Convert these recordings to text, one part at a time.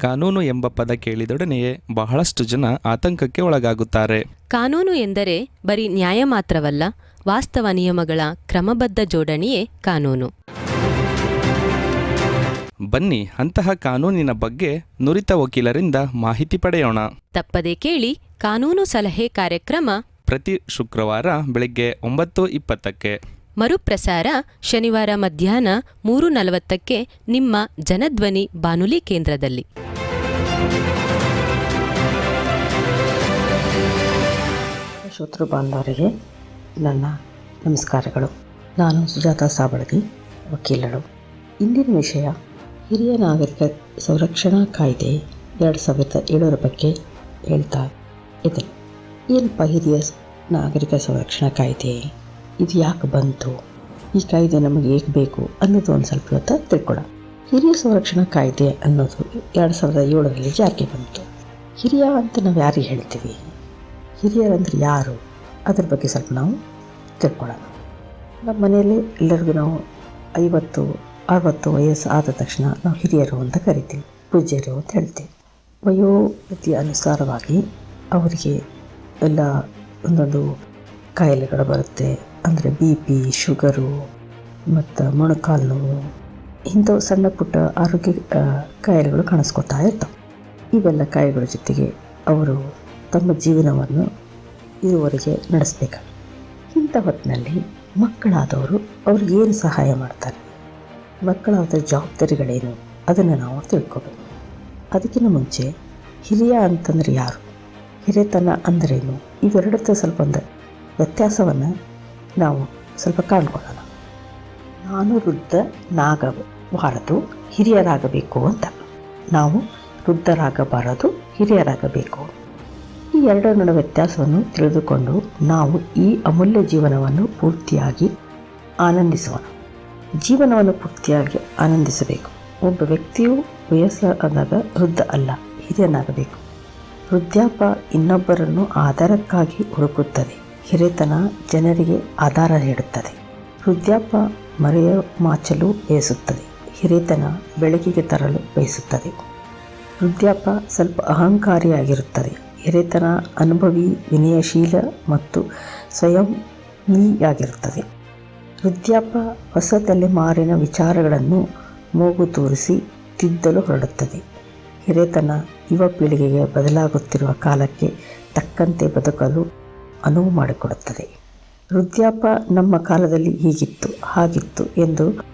ಕಾನೂನು ಎಂಬ ಪದ ಕೇಳಿದೊಡನೆಯೇ ಬಹಳಷ್ಟು ಜನ ಆತಂಕಕ್ಕೆ ಒಳಗಾಗುತ್ತಾರೆ. ಕಾನೂನು ಎಂದರೆ ಬರೀ ನ್ಯಾಯ ಮಾತ್ರವಲ್ಲ ವಾಸ್ತವ ನಿಯಮಗಳ ಕ್ರಮಬದ್ಧ ಜೋಡಣೆಯೇ ಕಾನೂನು. ಬನ್ನಿ ಅಂತಹ ಕಾನೂನಿನ ಬಗ್ಗೆ ನುರಿತ ವಕೀಲರಿಂದ ಮಾಹಿತಿ ಪಡೆಯೋಣ. ತಪ್ಪದೆ ಕೇಳಿ ಕಾನೂನು ಸಲಹೆ ಕಾರ್ಯಕ್ರಮ ಪ್ರತಿ ಶುಕ್ರವಾರ ಬೆಳಗ್ಗೆ ಒಂಬತ್ತು ಇಪ್ಪತ್ತಕ್ಕೆ. ಮರುಪ್ರಸಾರ ಶನಿವಾರ ಮಧ್ಯಾಹ್ನ ಮೂರು ನಲವತ್ತಕ್ಕೆ ನಿಮ್ಮ ಜನಧ್ವನಿ ಬಾನುಲಿ ಕೇಂದ್ರದಲ್ಲಿ. ಶ್ರೋತೃ ಬಾಂಧವರಿಗೆ ನನ್ನ ನಮಸ್ಕಾರಗಳು. ನಾನು ಸುಜಾತ ಸಾಬಳಗಿ, ವಕೀಲರು. ಇಂದಿನ ವಿಷಯ, ಹಿರಿಯ ನಾಗರಿಕ ಸಂರಕ್ಷಣಾ ಕಾಯ್ದೆ ಎರಡು ಸಾವಿರದ ಏಳರ ಬಗ್ಗೆ ಹೇಳ್ತಾ ಇದ್ದೇನೆ. ಏನಪ್ಪ ಹಿರಿಯ ನಾಗರಿಕ ಸಂರಕ್ಷಣಾ ಕಾಯ್ದೆ? ಇದು ಯಾಕೆ ಬಂತು? ಈ ಕಾಯ್ದೆ ನಮಗೆ ಏಕೆ ಬೇಕು ಅನ್ನೋದು ಒಂದು ಸ್ವಲ್ಪ ಇವತ್ತು ತಿಳ್ಕೊಳ್ಳೋಣ ಹಿರಿಯ ಸಂರಕ್ಷಣಾ ಕಾಯ್ದೆ ಅನ್ನೋದು ಎರಡು ಸಾವಿರದ ಏಳರಲ್ಲಿ ಜಾರಿಗೆ ಬಂತು. ಹಿರಿಯ ಅಂತ ನಾವು ಯಾರಿಗೆ ಹೇಳ್ತೀವಿ? ಹಿರಿಯರಂದ್ರೆ ಯಾರು? ಅದ್ರ ಬಗ್ಗೆ ಸ್ವಲ್ಪ ನಾವು ತಿಳ್ಕೊಳ್ಳೋಣ. ನಮ್ಮ ಮನೆಯಲ್ಲಿ ಎಲ್ಲರಿಗೂ ನಾವು ಐವತ್ತು, ಅರವತ್ತು ವಯಸ್ಸು ಆದ ತಕ್ಷಣ ನಾವು ಹಿರಿಯರು ಅಂತ ಕರಿತೀವಿ. ಪೂಜ್ಯರು ಅಂತ ಹೇಳ್ತೀವಿ. ವಯೋಮಿತಿಯ ಅನುಸಾರವಾಗಿ ಅವರಿಗೆ ಎಲ್ಲ ಒಂದೊಂದು ಕಾಯಿಲೆಗಳು ಬರುತ್ತೆ. ಅಂದರೆ ಬಿ ಪಿ, ಶುಗರು, ಮತ್ತು ಮೊಣಕಾಲು ಇಂಥವು ಸಣ್ಣ ಪುಟ್ಟ ಆರೋಗ್ಯ ಕಾಯಿಲೆಗಳು ಕಾಣಿಸ್ಕೊತಾ ಇರ್ತವೆ. ಇವೆಲ್ಲ ಕಾಯಿಲೆಗಳ ಜೊತೆಗೆ ಅವರು ತಮ್ಮ ಜೀವನವನ್ನು ಇದುವರೆಗೆ ನಡೆಸಬೇಕು ಇಂಥ ಹೊತ್ತಿನಲ್ಲಿ ಮಕ್ಕಳಾದವರು ಅವ್ರಿಗೆ ಏನು ಸಹಾಯ ಮಾಡ್ತಾರೆ? ಮಕ್ಕಳಾದ ಜವಾಬ್ದಾರಿಗಳೇನು? ಅದನ್ನು ನಾವು ತಿಳ್ಕೊಬೇಕು. ಅದಕ್ಕಿಂತ ಮುಂಚೆ ಹಿರಿಯ ಅಂತಂದರೆ ಯಾರು? ಹಿರಿಯತನ ಅಂದರೇನು? ಇವೆರಡತ್ತ ಸ್ವಲ್ಪ ಒಂದು ವ್ಯತ್ಯಾಸವನ್ನು ನಾವು ಸ್ವಲ್ಪ ಕಾಣ್ಕೊಳ್ಳೋಣ. ನಾನು ವೃದ್ಧ ನಾಗಬಾರದು ಹಿರಿಯರಾಗಬೇಕು ಅಂತ. ನಾವು ವೃದ್ಧರಾಗಬಾರದು, ಹಿರಿಯರಾಗಬೇಕು. ಈ ಎರಡರ ನಡುವೆ ವ್ಯತ್ಯಾಸವನ್ನು ತಿಳಿದುಕೊಂಡು ನಾವು ಈ ಅಮೂಲ್ಯ ಜೀವನವನ್ನು ಪೂರ್ತಿಯಾಗಿ ಆನಂದಿಸೋಣ. ಜೀವನವನ್ನು ಪೂರ್ತಿಯಾಗಿ ಆನಂದಿಸಬೇಕು. ಒಬ್ಬ ವ್ಯಕ್ತಿಯು ವಯಸ್ಸಾದಾಗ ವೃದ್ಧ ಅಲ್ಲ, ಹಿರಿಯನಾಗಬೇಕು. ವೃದ್ಧಾಪ ಇನ್ನೊಬ್ಬರನ್ನು ಆಧಾರಕ್ಕಾಗಿ ಹುಡುಕುತ್ತದೆ. ಹಿರಿತನ ಜನರಿಗೆ ಆಧಾರ ನೀಡುತ್ತದೆ. ವೃದ್ಧಾಪ ಮರೆಯ ಮಾಚಲು ಬಯಸುತ್ತದೆ. ಹಿರಿತನ ಬೆಳಕಿಗೆ ತರಲು ಬಯಸುತ್ತದೆ. ವೃದ್ಧಾಪ ಸ್ವಲ್ಪ ಅಹಂಕಾರಿಯಾಗಿರುತ್ತದೆ. ಹಿರಿತನ ಅನುಭವಿ ವಿನಯಶೀಲ ಮತ್ತು ಸ್ವಯಂವಿಯಾಗಿರುತ್ತದೆ ವೃದ್ಧಾಪ ಹೊಸ ತಲೆಮಾರಿನ ವಿಚಾರಗಳನ್ನು ಮೂಗು ತೋರಿಸಿ ತಿದ್ದಲು ಹೊರಡುತ್ತದೆ. ಹಿರಿತನ ಯುವ ಪೀಳಿಗೆಗೆ ಬದಲಾಗುತ್ತಿರುವ ಕಾಲಕ್ಕೆ ತಕ್ಕಂತೆ ಬದುಕಲು ಅನುವು ಮಾಡಿಕೊಡುತ್ತದೆ. ವೃದ್ಧಾಪ ನಮ್ಮ ಕಾಲದಲ್ಲಿ ಹೀಗಿತ್ತು, ಹಾಗಿತ್ತು ಎಂದು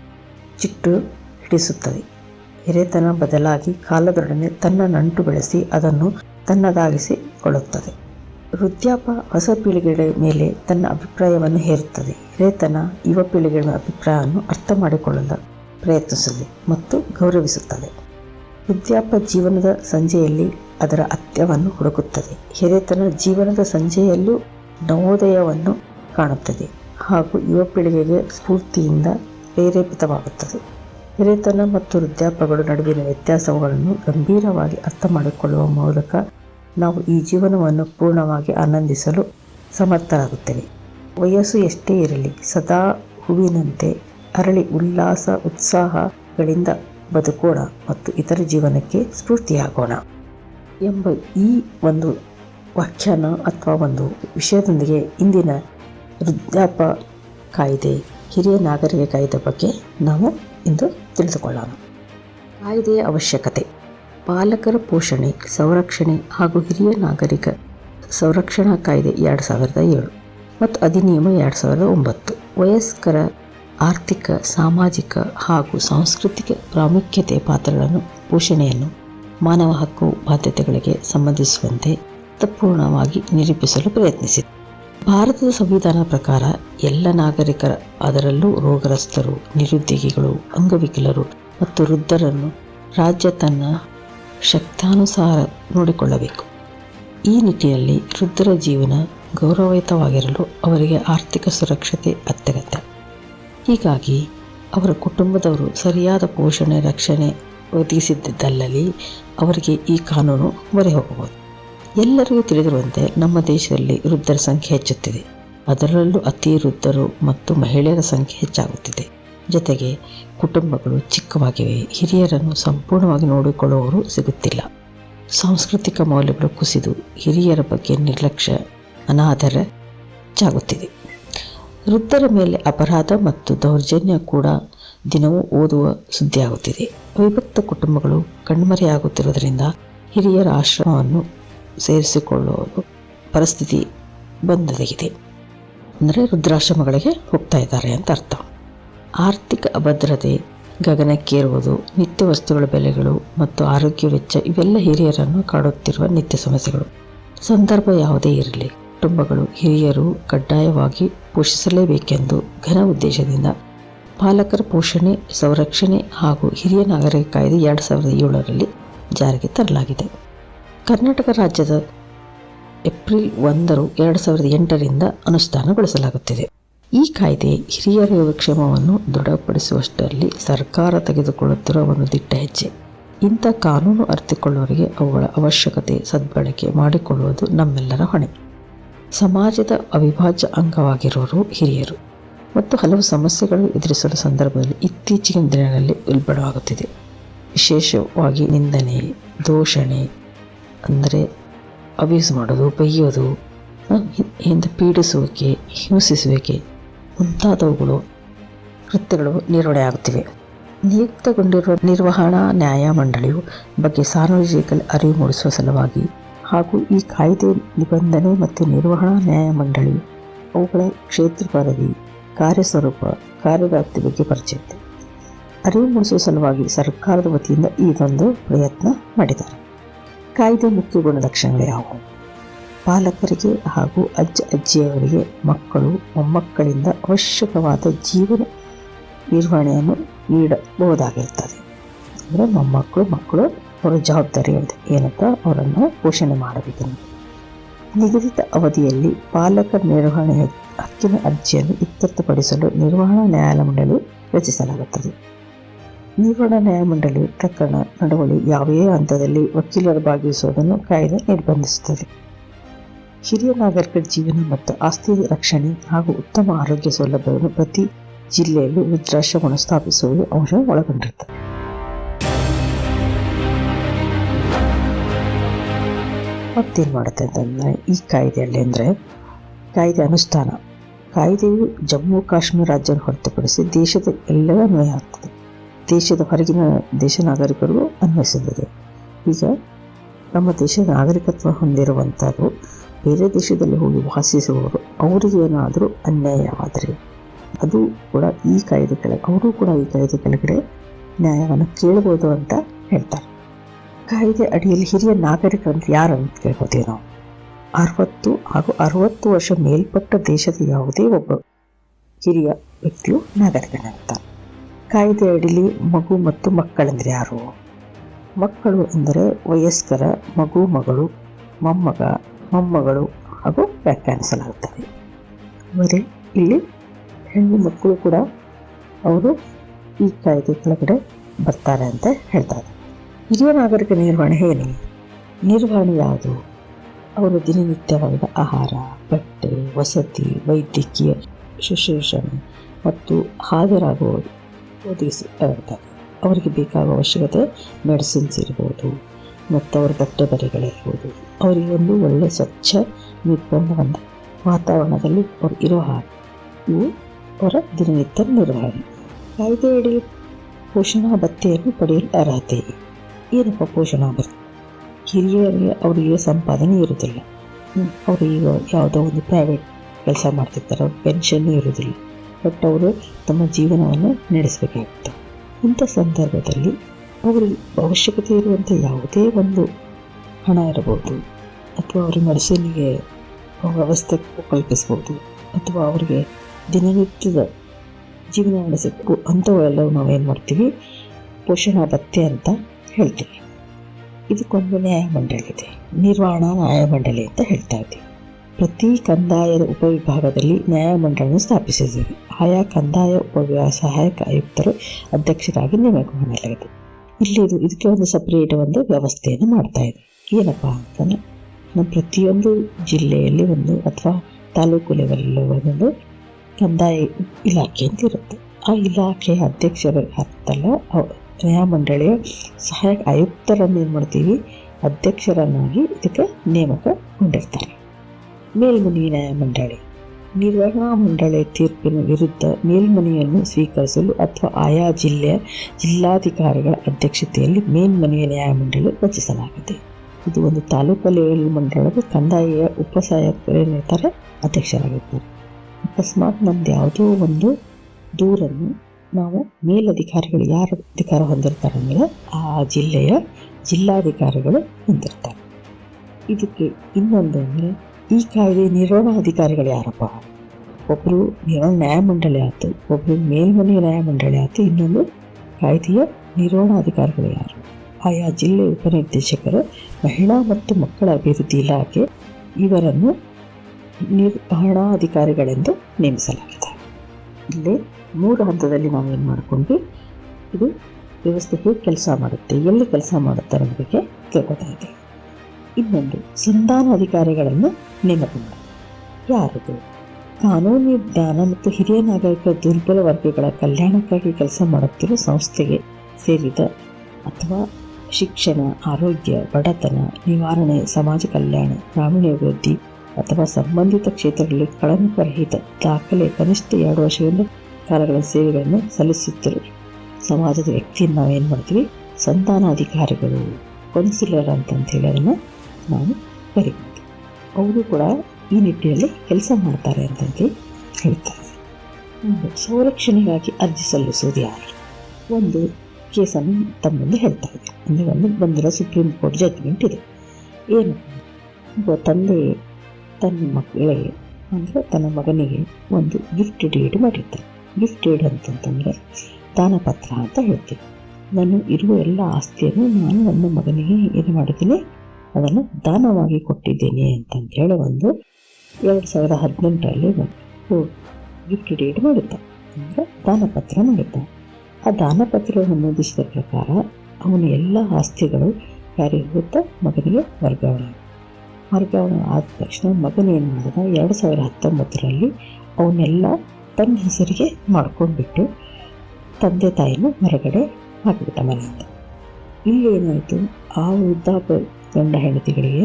ಚಿಟ್ಟು ಹಿಡಿಸುತ್ತದೆ ಹಿರೇತನ ಬದಲಾಗಿ ಕಾಲದೊಡನೆ ತನ್ನ ನಂಟು ಬೆಳೆಸಿ ಅದನ್ನು ತನ್ನದಾಗಿಸಿಕೊಳ್ಳುತ್ತದೆ ವೃದ್ಧಾಪ ಹೊಸ ಪೀಳಿಗೆಗಳ ಮೇಲೆ ತನ್ನ ಅಭಿಪ್ರಾಯವನ್ನು ಹೇರುತ್ತದೆ. ಹಿರೇತನ ಯುವ ಪೀಳಿಗೆಗಳ ಅಭಿಪ್ರಾಯವನ್ನು ಅರ್ಥ ಮಾಡಿಕೊಳ್ಳಲು ಪ್ರಯತ್ನಿಸುತ್ತದೆ ಮತ್ತು ಗೌರವಿಸುತ್ತದೆ. ವೃದ್ಧಾಪ ಜೀವನದ ಸಂಜೆಯಲ್ಲಿ ಅದರ ಅತ್ಯವನ್ನು ಹುಡುಕುತ್ತದೆ. ಹಿರೇತನ ಜೀವನದ ಸಂಜೆಯಲ್ಲೂ ನವೋದಯವನ್ನು ಕಾಣುತ್ತದೆ ಹಾಗೂ ಯುವ ಪೀಳಿಗೆಗೆ ಸ್ಫೂರ್ತಿಯಿಂದ ಪ್ರೇರೇಪಿತವಾಗುತ್ತದೆ. ಹಿರಿತನ ಮತ್ತು ವೃದ್ಧಾಪಗಳ ನಡುವಿನ ವ್ಯತ್ಯಾಸಗಳನ್ನು ಗಂಭೀರವಾಗಿ ಅರ್ಥ ಮಾಡಿಕೊಳ್ಳುವ ಮೂಲಕ ನಾವು ಈ ಜೀವನವನ್ನು ಪೂರ್ಣವಾಗಿ ಆನಂದಿಸಲು ಸಮರ್ಥರಾಗುತ್ತೇವೆ. ವಯಸ್ಸು ಎಷ್ಟೇ ಇರಲಿ, ಸದಾ ಹೂವಿನಂತೆ ಅರಳಿ ಉಲ್ಲಾಸ, ಉತ್ಸಾಹಗಳಿಂದ ಬದುಕೋಣ ಮತ್ತು ಇತರ ಜೀವನಕ್ಕೆ ಸ್ಫೂರ್ತಿಯಾಗೋಣ ಎಂಬ ಈ ಒಂದು ವ್ಯಾಖ್ಯಾನ ಅಥವಾ ಒಂದು ವಿಷಯದೊಂದಿಗೆ ಇಂದಿನ ವೃದ್ಧಾಪ ಕಾಯ್ದೆ, ಹಿರಿಯ ನಾಗರಿಕ ಕಾಯ್ದೆ ಬಗ್ಗೆ ನಾವು ಇಂದು ತಿಳಿದುಕೊಳ್ಳೋಣ. ಕಾಯ್ದೆಯ ಅವಶ್ಯಕತೆ. ಪಾಲಕರ ಪೋಷಣೆ, ಸಂರಕ್ಷಣೆ ಹಾಗೂ ಹಿರಿಯ ನಾಗರಿಕ ಸಂರಕ್ಷಣಾ ಕಾಯ್ದೆ ಎರಡು ಸಾವಿರದ ಏಳು ಮತ್ತು ಅಧಿನಿಯಮ ಎರಡು ಸಾವಿರದ ಒಂಬತ್ತು. ವಯಸ್ಕರ ಆರ್ಥಿಕ, ಸಾಮಾಜಿಕ ಹಾಗೂ ಸಾಂಸ್ಕೃತಿಕ ಪ್ರಾಮುಖ್ಯತೆ ಪಾತ್ರಗಳನ್ನು, ಪೋಷಣೆಯನ್ನು, ಮಾನವ ಹಕ್ಕು ಬಾಧ್ಯತೆಗಳಿಗೆ ಸಂಬಂಧಿಸುವಂತೆ ಅರ್ಥಪೂರ್ಣವಾಗಿ ನಿರೂಪಿಸಲು ಪ್ರಯತ್ನಿಸಿದೆ ಭಾರತದ ಸಂವಿಧಾನ ಪ್ರಕಾರ ಎಲ್ಲ ನಾಗರಿಕರ, ಅದರಲ್ಲೂ ರೋಗಗ್ರಸ್ತರು ನಿರುದ್ಯೋಗಿಗಳು, ಅಂಗವಿಕಲರು ಮತ್ತು ವೃದ್ಧರನ್ನು ರಾಜ್ಯ ತನ್ನ ಶಕ್ತಾನುಸಾರ ನೋಡಿಕೊಳ್ಳಬೇಕು. ಈ ನಿಟ್ಟಿನಲ್ಲಿ ವೃದ್ಧರ ಜೀವನ ಗೌರವಯುತವಾಗಿರಲು ಅವರಿಗೆ ಆರ್ಥಿಕ ಸುರಕ್ಷತೆ ಅತ್ಯಗತ್ಯ. ಹೀಗಾಗಿ ಅವರ ಕುಟುಂಬದವರು ಸರಿಯಾದ ಪೋಷಣೆ, ರಕ್ಷಣೆ ಒದಗಿಸಿದ್ದಲ್ಲಲ್ಲಿ ಅವರಿಗೆ ಈ ಕಾನೂನು ಮೊರೆ ಹೋಗಬಹುದು ಎಲ್ಲರಿಗೂ ತಿಳಿದಿರುವಂತೆ ನಮ್ಮ ದೇಶದಲ್ಲಿ ವೃದ್ಧರ ಸಂಖ್ಯೆ ಹೆಚ್ಚುತ್ತಿದೆ. ಅದರಲ್ಲೂ ಅತಿ ವೃದ್ಧರು ಮತ್ತು ಮಹಿಳೆಯರ ಸಂಖ್ಯೆ ಹೆಚ್ಚಾಗುತ್ತಿದೆ. ಜೊತೆಗೆ ಕುಟುಂಬಗಳು ಚಿಕ್ಕವಾಗಿವೆ, ಹಿರಿಯರನ್ನು ಸಂಪೂರ್ಣವಾಗಿ ನೋಡಿಕೊಳ್ಳುವವರು ಸಿಗುತ್ತಿಲ್ಲ. ಸಾಂಸ್ಕೃತಿಕ ಮೌಲ್ಯಗಳು ಕುಸಿದು ಹಿರಿಯರ ಬಗ್ಗೆ ನಿರ್ಲಕ್ಷ್ಯ, ಅನಾದರ ಹೆಚ್ಚಾಗುತ್ತಿದೆ ವೃದ್ಧರ ಮೇಲೆ ಅಪರಾಧ ಮತ್ತು ದೌರ್ಜನ್ಯ ಕೂಡ ದಿನವೂ ಓದುವ ಸುದ್ದಿಯಾಗುತ್ತಿದೆ. ವಿಭಕ್ತ ಕುಟುಂಬಗಳು ಕಣ್ಮರೆಯಾಗುತ್ತಿರುವುದರಿಂದ ಹಿರಿಯರ ಆಶ್ರಮವನ್ನು ಸೇರಿಸಿಕೊಳ್ಳುವ ಪರಿಸ್ಥಿತಿ ಬಂದೊದಗಿದೆ ಅಂದರೆ ವೃದ್ಧಾಶ್ರಮಗಳಿಗೆ ಹೋಗ್ತಾ ಇದ್ದಾರೆ ಅಂತ ಅರ್ಥ. ಆರ್ಥಿಕ ಅಭದ್ರತೆ, ಗಗನಕ್ಕೇರುವುದು, ನಿತ್ಯ ವಸ್ತುಗಳ ಬೆಲೆಗಳು ಮತ್ತು ಆರೋಗ್ಯ ವೆಚ್ಚ ಇವೆಲ್ಲ ಹಿರಿಯರನ್ನು ಕಾಡುತ್ತಿರುವ ನಿತ್ಯ ಸಮಸ್ಯೆಗಳು. ಸಂದರ್ಭ ಯಾವುದೇ ಇರಲಿ. ಕುಟುಂಬಗಳು ಹಿರಿಯರು ಕಡ್ಡಾಯವಾಗಿ ಪೋಷಿಸಲೇಬೇಕೆಂದು ಘನ ಉದ್ದೇಶದಿಂದ ಪಾಲಕರ ಪೋಷಣೆ, ಸಂರಕ್ಷಣೆ ಹಾಗೂ ಹಿರಿಯ ನಾಗರಿಕ ಕಾಯ್ದೆ ಎರಡು ಸಾವಿರದ ಏಳರಲ್ಲಿ ಜಾರಿಗೆ ತರಲಾಗಿದೆ. ಕರ್ನಾಟಕ ರಾಜ್ಯದ ಏಪ್ರಿಲ್ ಒಂದರು ಎರಡು ಸಾವಿರದ ಎಂಟರಿಂದ ಅನುಷ್ಠಾನಗೊಳಿಸಲಾಗುತ್ತಿದೆ. ಈ ಕಾಯ್ದೆ ಹಿರಿಯರ ಯೋಗಕ್ಷೇಮವನ್ನು ದೃಢಪಡಿಸುವಷ್ಟರಲ್ಲಿ ಸರ್ಕಾರ ತೆಗೆದುಕೊಳ್ಳುತ್ತಿರುವ ಒಂದು ದಿಟ್ಟ ಹೆಜ್ಜೆ. ಇಂಥ ಕಾನೂನು ಅರ್ಥಿಕೊಳ್ಳುವವರಿಗೆ ಅವುಗಳ ಅವಶ್ಯಕತೆ ಸದ್ಬಳಕೆ ಮಾಡಿಕೊಳ್ಳುವುದು ನಮ್ಮೆಲ್ಲರ ಹೊಣೆ. ಸಮಾಜದ ಅವಿಭಾಜ್ಯ ಅಂಗವಾಗಿರುವರು ಹಿರಿಯರು. ಮತ್ತು ಹಲವು ಸಮಸ್ಯೆಗಳು ಎದುರಿಸುವ ಸಂದರ್ಭದಲ್ಲಿ ಇತ್ತೀಚಿನ ದಿನಗಳಲ್ಲಿ ಉಲ್ಬಣವಾಗುತ್ತಿದೆ. ವಿಶೇಷವಾಗಿ ನಿಂದನೆ, ದೂಷಣೆ ಅಂದರೆ ಅಬ್ಯೂಸ್ ಮಾಡೋದು, ಬೈಯೋದು ಹಿಂದೆ ಪೀಡಿಸುವಿಕೆ, ಹಿಂಸಿಸುವಿಕೆ ಮುಂತಾದವುಗಳು ಕೃತ್ಯಗಳು ನಿರ್ವಹಣೆ ಆಗುತ್ತಿವೆ. ನಿಯುಕ್ತಗೊಂಡಿರುವ ನಿರ್ವಹಣಾ ನ್ಯಾಯ ಮಂಡಳಿಯು ಬಗ್ಗೆ ಸಾರ್ವಜನಿಕ ಅರಿವು ಮೂಡಿಸುವ ಸಲುವಾಗಿ ಹಾಗೂ ಈ ಕಾಯ್ದೆ ನಿಬಂಧನೆ ಮತ್ತು ನಿರ್ವಹಣಾ ನ್ಯಾಯ ಮಂಡಳಿ ಅವುಗಳ ಕ್ಷೇತ್ರ ಪರಿಧಿ ಕಾರ್ಯಸ್ವರೂಪ, ಕಾರ್ಯವ್ಯಾಪ್ತಿ ಬಗ್ಗೆ ಪರಿಚಯ ಇದೆ. ಅರಿವು ಮೂಡಿಸುವ ಸಲುವಾಗಿ ಸರ್ಕಾರದ ವತಿಯಿಂದ ಇದೊಂದು ಪ್ರಯತ್ನ ಮಾಡಿದ್ದಾರೆ. ಕಾಯ್ದೆ ಮುಖ್ಯ ಗುಣಲಕ್ಷಣಗಳು ಯಾವುವು? ಪಾಲಕರಿಗೆ ಹಾಗೂ ಅಜ್ಜ ಅಜ್ಜಿಯವರಿಗೆ ಮಕ್ಕಳು ಮೊಮ್ಮಕ್ಕಳಿಂದ ಅವಶ್ಯಕವಾದ ಜೀವನ ನಿರ್ವಹಣೆಯನ್ನು ನೀಡಬಹುದಾಗಿರ್ತದೆ ಅಂದರೆ ಮೊಮ್ಮಕ್ಕಳು, ಮಕ್ಕಳು ಅವರ ಜವಾಬ್ದಾರಿ ಇದೆ ಏನಂತ ಅವರನ್ನು ಪೋಷಣೆ ಮಾಡಬೇಕೆಂದು. ನಿಗದಿತ ಅವಧಿಯಲ್ಲಿ ಪಾಲಕ ನಿರ್ವಹಣೆಯ ಹಕ್ಕಿನ ಅರ್ಜಿಯನ್ನು ಇತ್ಯರ್ಥಪಡಿಸಲು ನಿರ್ವಹಣಾ ನ್ಯಾಯಮಂಡಳಿ ರಚಿಸಲಾಗುತ್ತದೆ. ನಿರ್ವಹಣಾ ನ್ಯಾಯಮಂಡಳಿ ಪ್ರಕರಣ ನಡುವಳಿ ಯಾವುದೇ ಹಂತದಲ್ಲಿ ವಕೀಲರು ಭಾಗವಹಿಸುವುದನ್ನು ಕಾಯ್ದೆ ನಿರ್ಬಂಧಿಸುತ್ತದೆ. ಹಿರಿಯ ನಾಗರಿಕರ ಜೀವನ ಮತ್ತು ಆಸ್ತಿ ರಕ್ಷಣೆ ಹಾಗೂ ಉತ್ತಮ ಆರೋಗ್ಯ ಸೌಲಭ್ಯವನ್ನು ಪ್ರತಿ ಜಿಲ್ಲೆಯಲ್ಲೂ ವೃದ್ಧಾಶ್ರಮವನ್ನು ಸ್ಥಾಪಿಸುವುದು ಅಂಶ ಒಳಗೊಂಡಿರುತ್ತದೆ. ಮತ್ತೇನು ಮಾಡುತ್ತೆ ಅಂತಂದರೆ ಈ ಕಾಯ್ದೆಯಲ್ಲಿ ಅಂದರೆ ಕಾಯ್ದೆ ಅನುಷ್ಠಾನ. ಕಾಯ್ದೆಯು ಜಮ್ಮು ಕಾಶ್ಮೀರ ರಾಜ್ಯವನ್ನು ಹೊರತುಪಡಿಸಿ ದೇಶದ ಎಲ್ಲವೂ ಅನ್ವಯ ಆಗ್ತದೆ. ದೇಶದ ಹೊರಗಿನ ದೇಶ ನಾಗರಿಕರಿಗೂ ಅನ್ವಯಿಸುತ್ತದೆ. ಈಗ ನಮ್ಮ ದೇಶ ನಾಗರಿಕತ್ವ ಹೊಂದಿರುವಂಥದ್ದು ಬೇರೆ ದೇಶದಲ್ಲಿ ಹೋಗಿ ವಾಸಿಸುವವರು ಅವರಿಗೇನಾದರೂ ಅನ್ಯಾಯವಾದರೆ ಅದು ಕೂಡ ಈ ಕಾಯ್ದೆ ಕೆಳಗೆ ಅವರು ಕೂಡ ಈ ಕಾಯ್ದೆ ಕೆಳಗಡೆ ನ್ಯಾಯವನ್ನು ಕೇಳ್ಬೋದು ಅಂತ ಹೇಳ್ತಾರೆ. ಕಾಯ್ದೆ ಅಡಿಯಲ್ಲಿ ಹಿರಿಯ ನಾಗರಿಕರಂತ ಯಾರು ಅಂತ ಕೇಳ್ಬೋದೇ ನಾವು. ಅರವತ್ತು ಹಾಗೂ ಅರವತ್ತು ವರ್ಷ ಮೇಲ್ಪಟ್ಟ ದೇಶದ ಯಾವುದೇ ಒಬ್ಬ ಹಿರಿಯ ವ್ಯಕ್ತಿಯು ನಾಗರಿಕನಾಗ್ತ ಕಾಯ್ದೆ ಅಡಿಲಿ ಮಗು ಮತ್ತು ಮಕ್ಕಳೆಂದರೆ ಯಾರು? ಮಕ್ಕಳು ಎಂದರೆ ವಯಸ್ಕರ ಮಗು, ಮಗಳು, ಮೊಮ್ಮಗ, ಮೊಮ್ಮಗಳು ಹಾಗೂ ವ್ಯಾಖ್ಯಾನಿಸಲಾಗುತ್ತದೆ. ಆದರೆ ಇಲ್ಲಿ ಹೆಣ್ಣು ಮಕ್ಕಳು ಕೂಡ ಅವರು ಈ ಕಾಯ್ದೆ ಕೆಳಗಡೆ ಬರ್ತಾರೆ ಅಂತ ಹೇಳ್ತಾರೆ. ಹಿರಿಯ ನಾಗರಿಕ ನಿರ್ವಹಣೆ ಏನು? ನಿರ್ವಹಣೆ ಯಾವುದು? ಅವರು ದಿನನಿತ್ಯವಾದ ಆಹಾರ, ಬಟ್ಟೆ, ವಸತಿ, ವೈದ್ಯಕೀಯ ಶುಶ್ರೂಷಣೆ ಮತ್ತು ಹಾಜರಾಗುವುದು. ಒದಗಿಸಿ ಅವರಿಗೆ ಬೇಕಾಗುವ ಅವಶ್ಯಕತೆ ಮೆಡಿಸಿನ್ಸ್ ಇರ್ಬೋದು, ಮತ್ತು ಅವ್ರ ಬಟ್ಟೆ ಬರೆಗಳಿರ್ಬೋದು ಅವರಿಗೆ ಒಂದು ಒಳ್ಳೆ ಸ್ವಚ್ಛ, ನಿರ್ಬಂಧವಂತ ವಾತಾವರಣದಲ್ಲಿ ಅವ್ರು ಇರೋ ಹಾಗೆ. ಇವು ಅವರ ದಿನನಿತ್ಯ ನಿರ್ವಹಣೆ. ಕಾಯ್ದೆಯಡಿ ಪೋಷಣಾ ಭತ್ಯೆಯನ್ನು ಪಡೆಯಲು ಅರ್ಹತೆ. ಏನಪ್ಪ ಪೋಷಣಾ ಭತ್ಯೆ? ಹಿರಿಯರಿಗೆ ಅವರಿಗೆ ಸಂಪಾದನೆ ಇರುವುದಿಲ್ಲ. ಅವರು ಈಗ ಯಾವುದೋ ಒಂದು ಪ್ರೈವೇಟ್ ಕೆಲಸ ಮಾಡ್ತಿರ್ತಾರೆ ಅವ್ರ ಪೆನ್ಷನ್ ಇರುವುದಿಲ್ಲ. ಬಟ್ ಅವರು ತಮ್ಮ ಜೀವನವನ್ನು ನಡೆಸಬೇಕಾಗುತ್ತೆ. ಇಂಥ ಸಂದರ್ಭದಲ್ಲಿ ಅವರು ಅವಶ್ಯಕತೆ ಇರುವಂಥ ಯಾವುದೇ ಒಂದು ಹಣ ಇರಬಹುದು, ಅಥವಾ ಅವರು ಮೆಡಿಸಿನ್ಗೆ ವ್ಯವಸ್ಥೆ ಕಲ್ಪಿಸ್ಬೋದು ಅಥವಾ ಅವರಿಗೆ ದಿನನಿತ್ಯದ ಜೀವನ ನಡೆಸಬೇಕು ಅಂಥವೆಲ್ಲವೂ ನಾವೇನು ಮಾಡ್ತೀವಿ? ಪೋಷಣ ಭತ್ತೆ ಅಂತ ಹೇಳ್ತೀವಿ. ಇದಕ್ಕೊಂದು ನ್ಯಾಯಮಂಡಳಿ ಇದೆ. ನಿರ್ವಹಣಾ ನ್ಯಾಯಮಂಡಳಿ ಅಂತ ಹೇಳ್ತಾ ಇದ್ದೀವಿ. ಪ್ರತಿ ಕಂದಾಯದ ಉಪವಿಭಾಗದಲ್ಲಿ ನ್ಯಾಯಮಂಡಳಿಯನ್ನು ಸ್ಥಾಪಿಸಿದ್ದೀವಿ ಆಯಾ ಕಂದಾಯ ಉಪವಿಭಾಗ ಸಹಾಯಕ ಆಯುಕ್ತರು ಅಧ್ಯಕ್ಷರಾಗಿ ನೇಮಕ ಮಾಡಲಾಗಿದೆ. ಇಲ್ಲಿ ಇದು ಇದಕ್ಕೆ ಒಂದು ಸಪ್ರೇಟ್ ಒಂದು ವ್ಯವಸ್ಥೆಯನ್ನು ಮಾಡ್ತಾ ಇದೆ. ಏನಪ್ಪ ಅಂತಂದರೆ, ನಮ್ಮ ಪ್ರತಿಯೊಂದು ಜಿಲ್ಲೆಯಲ್ಲಿ ಒಂದು ಅಥವಾ ತಾಲೂಕು ಲೆವೆಲಲ್ಲಿ ಒಂದು ಕಂದಾಯ ಇಲಾಖೆ ಅಂತ ಇರುತ್ತೆ. ಆ ಇಲಾಖೆಯ ಅಧ್ಯಕ್ಷರು ಹತ್ತಲ್ಲ ನ್ಯಾಯಮಂಡಳಿಯ ಸಹಾಯಕ ಆಯುಕ್ತರನ್ನು ಏನು ಮಾಡ್ತೀವಿ? ಅಧ್ಯಕ್ಷರನ್ನಾಗಿ ಇದಕ್ಕೆ ನೇಮಕಗೊಂಡಿರ್ತಾರೆ. ಮೇಲ್ಮನಿ ನ್ಯಾಯಮಂಡಳಿ ನಿರ್ವಹಣಾ ಮಂಡಳಿ ತೀರ್ಪಿನ ವಿರುದ್ಧ ಮೇಲ್ಮನೆಯನ್ನು ಸ್ವೀಕರಿಸಲು ಅಥವಾ ಆಯಾ ಜಿಲ್ಲೆಯ ಜಿಲ್ಲಾಧಿಕಾರಿಗಳ ಅಧ್ಯಕ್ಷತೆಯಲ್ಲಿ ಮೇಲ್ಮನೆಯ ನ್ಯಾಯಮಂಡಳಿ ರಚಿಸಲಾಗಿದೆ. ಇದು ಒಂದು ತಾಲೂಕು ಲೆವೆಲ್ ಮಂಡಳದ ಕಂದಾಯ ಉಪ ನೇತರ ಅಧ್ಯಕ್ಷರಾಗಿರ್ತಾರೆ ಅಕಸ್ಮಾತ್ ನಮ್ದು ಯಾವುದೋ ಒಂದು ದೂರನ್ನು ನಾವು ಮೇಲಧಿಕಾರಿಗಳು ಯಾರು ಅಧಿಕಾರ ಹೊಂದಿರ್ತಾರೆ ಅಂದರೆ ಆ ಜಿಲ್ಲೆಯ ಜಿಲ್ಲಾಧಿಕಾರಿಗಳು ಹೊಂದಿರ್ತಾರೆ. ಇದಕ್ಕೆ ಇನ್ನೊಂದು ಅಂದರೆ ಈ ಕಾಯ್ದೆ ನಿರ್ವಹಣಾಧಿಕಾರಿಗಳು ಯಾರಪ್ಪ? ಒಬ್ಬರು ನಿರ್ವಹಣಾ ನ್ಯಾಯಮಂಡಳಿ ಆಯ್ತು ಒಬ್ಬರು ಮೇಲ್ಮನೆ ನ್ಯಾಯಮಂಡಳಿ ಆಯ್ತು, ಇನ್ನೊಂದು ಕಾಯ್ದೆಯ ನಿರ್ವಹಣಾಧಿಕಾರಿಗಳು ಯಾರು? ಆಯಾ ಜಿಲ್ಲೆ ಉಪನಿರ್ದೇಶಕರು, ಮಹಿಳಾ ಮತ್ತು ಮಕ್ಕಳ ಅಭಿವೃದ್ಧಿ ಇಲಾಖೆ ಇವರನ್ನು ನಿರ್ವಹಣಾಧಿಕಾರಿಗಳೆಂದು ನೇಮಿಸಲಾಗಿದೆ. ಇಲ್ಲಿ ಮೂರು ಹಂತದಲ್ಲಿ ನಾವೇನು ಮಾಡಿಕೊಂಡ್ವಿ? ಇದು ವ್ಯವಸ್ಥೆ ಹೇಗೆ ಕೆಲಸ ಮಾಡುತ್ತೆ. ಎಲ್ಲಿ ಕೆಲಸ ಮಾಡುತ್ತೆ ಅನ್ನೋದಕ್ಕೆ ತಿಳ್ಕೊತಾ ಇದ್ದೀವಿ. ಇನ್ನೊಂದು ಸಂಧಾನ ಅಧಿಕಾರಿಗಳನ್ನು ನೇಮಕ ಮಾಡಿ ಯಾರದು ಕಾನೂನು ಜ್ಞಾನ ಮತ್ತು ಹಿರಿಯ ನಾಗರಿಕ ದುರ್ಬಲ ವರ್ಗಗಳ ಕಲ್ಯಾಣಕ್ಕಾಗಿ ಕೆಲಸ ಮಾಡುತ್ತಿರುವ ಸಂಸ್ಥೆಗೆ ಸೇರಿದ ಅಥವಾ ಶಿಕ್ಷಣ, ಆರೋಗ್ಯ, ಬಡತನ, ನಿವಾರಣೆ, ಸಮಾಜ ಕಲ್ಯಾಣ, ಗ್ರಾಮೀಣಾಭಿವೃದ್ಧಿ ಅಥವಾ ಸಂಬಂಧಿತ ಕ್ಷೇತ್ರಗಳಲ್ಲಿ ಕಳಂಕರಹಿತ ದಾಖಲೆ ಕನಿಷ್ಠ ಎರಡು ವರ್ಷಗಳಿಂದ ಕಾಲಗಳ ಸೇವೆಗಳನ್ನು ಸಲ್ಲಿಸುತ್ತಿರುವ ಸಮಾಜದ ವ್ಯಕ್ತಿಯನ್ನು ನಾವೇನು ಮಾಡ್ತೀವಿ? ಸಂತಾನಾಧಿಕಾರಿಗಳು ಕೌನ್ಸಿಲರ್ ಅಂತಂತೇಳಿ ಅದನ್ನು ನಾವು ಕರಿಬೋದು ಅವರು ಕೂಡ ಈ ನಿಟ್ಟಿನಲ್ಲಿ ಕೆಲಸ ಮಾಡ್ತಾರೆ ಅಂತಂದು ಹೇಳ್ತಾರೆ. ಒಂದು ಸಂರಕ್ಷಣೆಗಾಗಿ ಅರ್ಜಿ ಸಲ್ಲಿಸುವುದು ಯಾರು? ಒಂದು ಕೇಸನ್ನು ತಮ್ಮ ಮುಂದೆ ಹೇಳ್ತಾ ಇದೆ ಅಂದರೆ ಒಂದು ಬಂದಿರೋ ಸುಪ್ರೀಂ ಕೋರ್ಟ್ ಜಡ್ಜ್ಮೆಂಟ್ ಇದೆ. ಏನು? ಒಬ್ಬ ತಂದೆ ತನ್ನ ಮಕ್ಕಳಿಗೆ ಅಂದರೆ ತನ್ನ ಮಗನಿಗೆ ಒಂದು ಗಿಫ್ಟ್ ಡೀಡ್ ಮಾಡಿರ್ತಾರೆ. ಗಿಫ್ಟ್ ಡೇಡ್ ಅಂತಂತಂದರೆ ದಾನಪತ್ರ ಅಂತ ಹೇಳ್ತೀವಿ. ನಾನು ಇರುವ ಎಲ್ಲ ಆಸ್ತಿಯನ್ನು ನಾನು ನನ್ನ ಮಗನಿಗೆ ಏನು ಮಾಡಿದ್ದೀನಿ. ಅದನ್ನು ದಾನವಾಗಿ ಕೊಟ್ಟಿದ್ದೇನೆ ಹೇಳಿ ಒಂದು ಎರಡು ಸಾವಿರದ ಹದಿನೆಂಟರಲ್ಲಿ ಗಿಫ್ಟ್ ಡೇಟ್ ಮಾಡಿದ್ದ ಅಂದರೆ ದಾನಪತ್ರ ಮಾಡಿದ್ದ ಆ ದಾನಪತ್ರ ನಮೂದಿಸಿದ ಪ್ರಕಾರ ಅವನ ಎಲ್ಲ ಆಸ್ತಿಗಳು ಯಾರಿಗೆ ಹೋಗುತ್ತಾ ಮಗನಿಗೆ ವರ್ಗಾವಣೆ. ವರ್ಗಾವಣೆ ಆದ ತಕ್ಷಣ ಮಗನೇನು ಮಾಡಿದ? ಎರಡು ಸಾವಿರದ ಹತ್ತೊಂಬತ್ತರಲ್ಲಿ ಅವನ್ನೆಲ್ಲ ತನ್ನ ಹೆಸರಿಗೆ ಮಾಡ್ಕೊಂಡ್ಬಿಟ್ಟು ತಂದೆ ತಾಯಿನ ಹೊರಗಡೆ ಹಾಕಿಬಿಟ್ಟ ಮನೆಯಿಂದ ಇಲ್ಲಿ ಏನಾಯಿತು ಆ ವೃದ್ಧಾಪ ಗಂಡ ಹೆಂಡತಿಗಳಿಗೆ